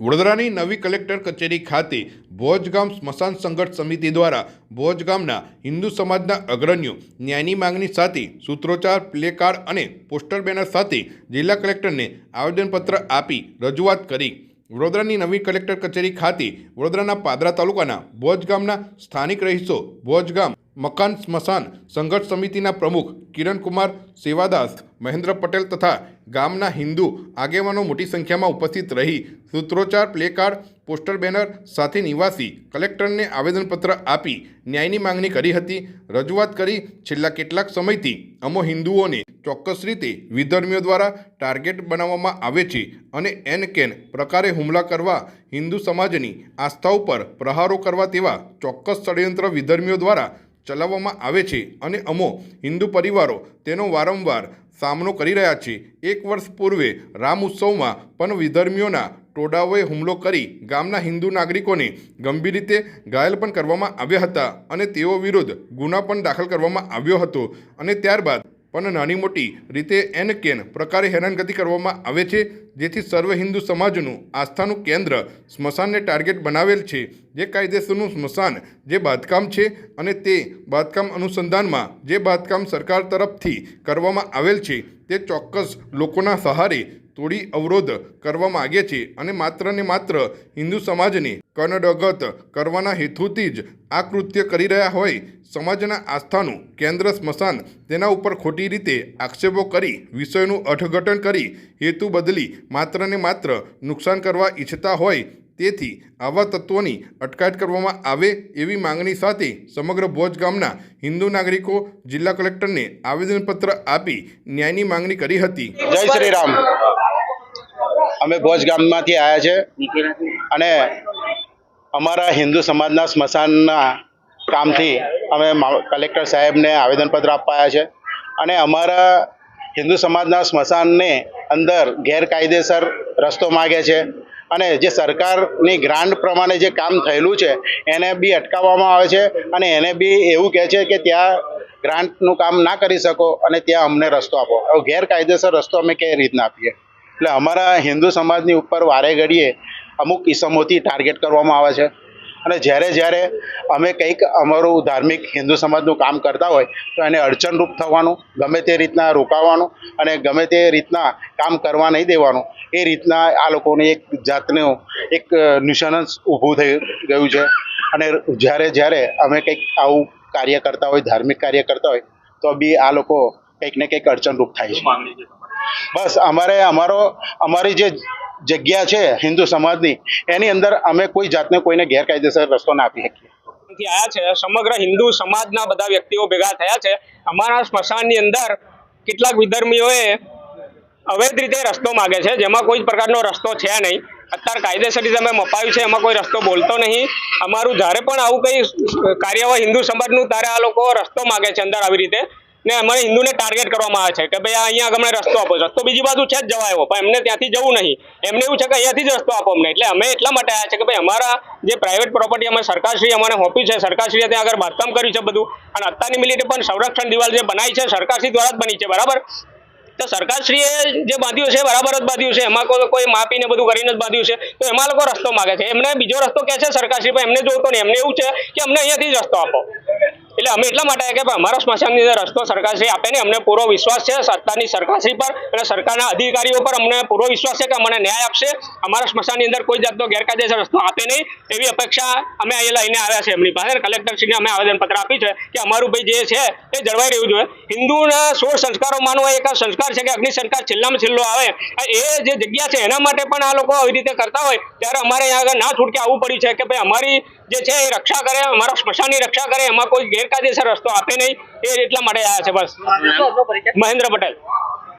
વડોદરાની નવી કલેક્ટર કચેરી ખાતે ભોજગામ સ્મશાન સંઘર્ષ સમિતિ દ્વારા ભોજગામના હિન્દુ સમાજના અગ્રણીઓ ન્યાયની માંગણી સાથે સૂત્રોચ્ચાર, પ્લેકાર્ડ અને પોસ્ટર બેનર સાથે જિલ્લા કલેક્ટરને આવેદનપત્ર આપી રજૂઆત કરી. વડોદરાની નવી કલેક્ટર કચેરી ખાતે વડોદરાના પાદરા તાલુકાના ભોજગામના સ્થાનિક રહીશો ભોજગામ મકાન સ્મશાન સંઘર્ષ સમિતિના પ્રમુખ કિરણકુમાર સેવાદાસ, મહેન્દ્ર પટેલ તથા ગામના હિન્દુ આગેવાનો મોટી સંખ્યામાં ઉપસ્થિત રહી સૂત્રોચ્ચાર, પ્લેકાર્ડ, પોસ્ટર, બેનર સાથે નિવાસી કલેક્ટરને આવેદનપત્ર આપી ન્યાયની માંગણી કરી હતી. રજૂઆત કરી છેલ્લા કેટલાક સમયથી અમો હિન્દુઓને ચોક્કસ રીતે વિધર્મીઓ દ્વારા ટાર્ગેટ બનાવવામાં આવે છે અને એન કેન પ્રકારે હુમલા કરવા હિન્દુ સમાજની આસ્થા ઉપર પ્રહારો કરવા તેવા ચોક્કસ ષડયંત્ર વિધર્મીઓ દ્વારા ચલાવવામાં આવે છે અને અમો હિન્દુ પરિવારો તેનો વારંવાર સામનો કરી રહ્યા છે. એક વર્ષ પૂર્વે રામ ઉત્સવમાં પણ વિધર્મીઓના ટોડાઓએ હુમલો કરી ગામના હિન્દુ નાગરિકોને ગંભીર રીતે ઘાયલ પણ કરવામાં આવ્યા હતા અને તેઓ વિરુદ્ધ ગુના પણ દાખલ કરવામાં આવ્યો હતો અને ત્યારબાદ પણ નાની મોટી રીતે એન કેન પ્રકારે હેરાનગતિ કરવામાં આવે છે, જેથી સર્વ હિન્દુ સમાજનું આસ્થાનું કેન્દ્ર સ્મશાનને ટાર્ગેટ બનાવેલ છે. જે કાયદેસરનું સ્મશાન, જે બાંધકામ છે અને તે બાંધકામ અનુસંધાનમાં, જે બાંધકામ સરકાર તરફથી કરવામાં આવેલ છે, તે ચોક્કસ લોકોના સહારે તોડી અવરોધ કરવા માગે છે અને માત્ર ને માત્ર હિન્દુ સમાજને કનડગત કરવાના હેતુથી જ આ કૃત્ય કરી રહ્યા હોય, સમાજના આસ્થાનું કેન્દ્ર સ્મશાન તેના ઉપર ખોટી રીતે આક્ષેપો કરી, વિષયનું અર્થઘટન કરી, હેતુ બદલી માત્ર ને માત્ર નુકસાન કરવા ઈચ્છતા હોય તેથી આવા તત્વોની અટકાયત કરવામાં આવે એવી માંગણી સાથે સમગ્ર ભોજ ગામના હિન્દુ નાગરિકો જિલ્લા કલેક્ટરને આવેદનપત્ર આપી ન્યાયની માંગણી કરી હતી. જય શ્રી રામ અમે ભોજ ગામમાંથી આવ્યા છે અને અમારા હિન્દુ સમાજના સ્મશાનના કામથી અમે કલેક્ટર સાહેબને આવેદનપત્ર આપવા છે અને અમારા હિન્દુ સમાજના સ્મશાનને અંદર ગેરકાયદેસર રસ્તો માગે છે. અને જે સરકારની ગ્રાન્ટ પ્રમાણે જે કામ થયેલું છે, એને બી અટકાવવામાં આવે છે અને એને બી એવું કહે છે કે ત્યાં ગ્રાન્ટનું કામ ના કરી શકો અને ત્યાં અમને રસ્તો આપો. ગેરકાયદેસર રસ્તો અમે કઈ રીતના આપીએ? એટલે અમારા હિન્દુ સમાજની ઉપર વારે ઘડીએ અમુક ઇસમોથી ટાર્ગેટ કરવામાં આવે છે. અને જ્યારે જ્યારે અમે કંઈક અમારું ધાર્મિક હિન્દુ સમાજનું કામ કરતા હોય તો એને અડચણરૂપ થવાનું ગમે તે રીતના રોકાવાનું અને ગમે તે રીતના કામ કરવા નહીં દેવાનું એ રીતના આ લોકોની એક જાતનું એક નિશાન ઊભું થઈ ગયું છે. અને જ્યારે જ્યારે અમે કંઈક આવું કાર્ય કરતા હોય ધાર્મિક કાર્ય કરતા હોય તો બી આ લોકો કંઈક ને કંઈક અડચણરૂપ થાય છે. બસ અમારે અમારો અમારી જે જગ્યા છે હિન્દુ સમાજની, એની અંદર અમે કોઈ જાતને કોઈને ગેરકાયદેસર રસ્તો ના આપી શકીએ. થી આવ્યા છે, સમગ્ર હિન્દુ સમાજના બધા વ્યક્તિઓ ભેગા થયા છે. અમારા સ્મશાનની અંદર કેટલાક વિધર્મીઓએ અવૈધ રીતે રસ્તો માગે છે, જેમાં કોઈ પ્રકારનો રસ્તો છે નહીં. અત્યારે કાયદેસર રીતે અમે મપાયું છે, એમાં કોઈ રસ્તો બોલતો નહીં. અમારું જ્યારે પણ આવું કંઈ કાર્ય હોય હિન્દુ સમાજનું, ત્યારે આ લોકો રસ્તો માગે છે અંદર આવી રીતે. ને અમારે હિન્દુને ટાર્ગેટ કરવામાં આવે છે કે ભાઈ અહીંયા અમને રસ્તો આપો. રસ્તો બીજી બાજુ છે જ જવા આવ્યો પણ એમને ત્યાંથી જવું નહીં. એમને એવું છે કે અહીંયાથી જ રસ્તો આપો અમને. એટલે અમે એટલા માટે આવ્યા છે કે ભાઈ અમારા જે પ્રાઇવેટ પ્રોપર્ટી અમે સરકારશ્રી, અમારે હોપી છે, સરકારશ્રીએ ત્યાં આગળ બાંધકામ કર્યું છે બધું. અને અત્યારની મિલિટે પણ સંરક્ષણ દિવાલ જે બનાવી છે, સરકારશ્રી દ્વારા જ બની છે, બરાબર? તો સરકારશ્રીએ જે બાંધ્યું છે બરાબર જ બાંધ્યું છે. એમાં કોઈ કોઈ માપીને બધું કરીને જ બાંધ્યું છે. તો એમાં લોકો રસ્તો માગે છે. એમને બીજો રસ્તો કહે છે સરકારશ્રી? પણ એમને જોતો નહીં. એમને એવું છે કે અમને અહીંયાથી જ રસ્તો આપો. એટલે અમે એટલા માટે કે અમારા સ્મશાનની અંદર રસ્તો સરકારશ્રી આપે ને અમને પૂરો વિશ્વાસ છે સત્તાની સરકારશ્રી પર અને સરકારના અધિકારીઓ પર અમને પૂરો વિશ્વાસ છે કે અમને ન્યાય આપશે. અમારા સ્મશાનની અંદર કોઈ જાતનો ગેરકાયદેસર રસ્તો આપે નહીં. એવી અપેક્ષા અમે અહીંયા લઈને આવ્યા છે એમની પાસે. કલેક્ટરશ્રીને અમે આવેદનપત્ર આપી છે કે અમારું ભાઈ જે છે એ જળવાઈ રહ્યું જોઈએ. હિન્દુના સોળ સંસ્કારોમાંનો એક સંસ્કાર છે કે અગ્નિ સંસ્કાર છેલ્લામાં છેલ્લો આવે. એ જે જગ્યા છે એના માટે પણ આ લોકો આવી રીતે કરતા હોય. ત્યારે અમારે અહીંયા આગળ ના છૂટકે આવવું પડ્યું છે કે ભાઈ અમારી જે છે એ રક્ષા કરે, અમારા સ્મશાનની રક્ષા કરે. એમાં કોઈ ગેરકાયદેસર રસ્તો આપે નહીં એ એટલા માટે આવ્યા છે બસ. મહેન્દ્ર પટેલ.